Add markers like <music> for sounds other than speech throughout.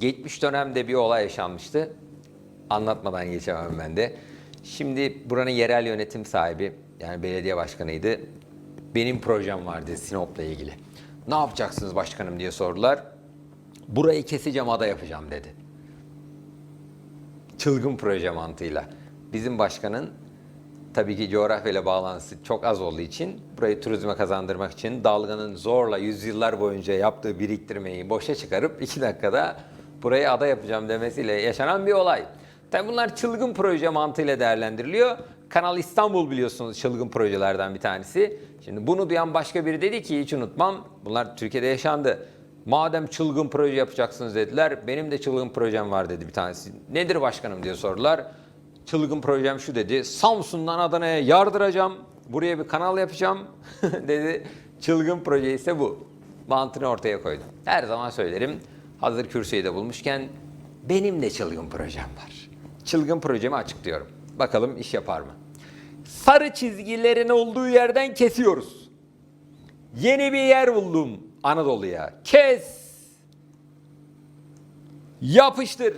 Geçmiş dönemde bir olay yaşanmıştı. Anlatmadan geçemem ben de. Şimdi buranın yerel yönetim sahibi yani belediye başkanıydı. Benim projem vardı Sinop'la ilgili. Ne yapacaksınız başkanım diye sordular. Burayı keseceğim ada yapacağım dedi. Çılgın proje mantığıyla. Bizim başkanın tabii ki coğrafyayla bağlantısı çok az olduğu için burayı turizme kazandırmak için dalganın zorla yüzyıllar boyunca yaptığı biriktirmeyi boşa çıkarıp iki dakikada burayı ada yapacağım demesiyle yaşanan bir olay. Tabii bunlar çılgın proje mantığıyla değerlendiriliyor. Kanal İstanbul biliyorsunuz çılgın projelerden bir tanesi. Şimdi bunu duyan başka biri dedi ki hiç unutmam. Bunlar Türkiye'de yaşandı. Madem çılgın proje yapacaksınız dediler. Benim de çılgın projem var dedi bir tanesi. Nedir başkanım diye sordular. Çılgın projem şu dedi. Samsun'dan Adana'ya yardıracağım. Buraya bir kanal yapacağım <laughs> dedi. Çılgın proje ise bu. Mantığını ortaya koydu. Her zaman söylerim. Hazır kürsüyü de bulmuşken benim de çılgın projem var. Çılgın projemi açıklıyorum. Bakalım iş yapar mı? Sarı çizgilerin olduğu yerden kesiyoruz. Yeni bir yer buldum Anadolu'ya. Kes. Yapıştır.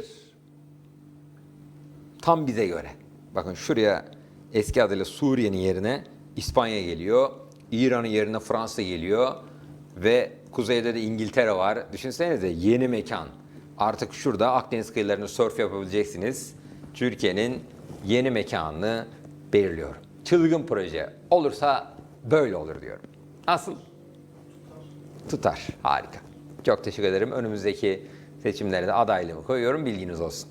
Tam bize göre. Bakın şuraya eski adıyla Suriye'nin yerine İspanya geliyor. İran'ın yerine Fransa geliyor. Ve kuzeyde de İngiltere var. Düşünsenize yeni mekan. Artık şurada Akdeniz kıyılarını surf yapabileceksiniz. Türkiye'nin yeni mekanını belirliyorum. Çılgın proje olursa böyle olur diyorum. Nasıl? Tutar. Harika. Çok teşekkür ederim. Önümüzdeki seçimlere de adaylığımı koyuyorum. Bilginiz olsun.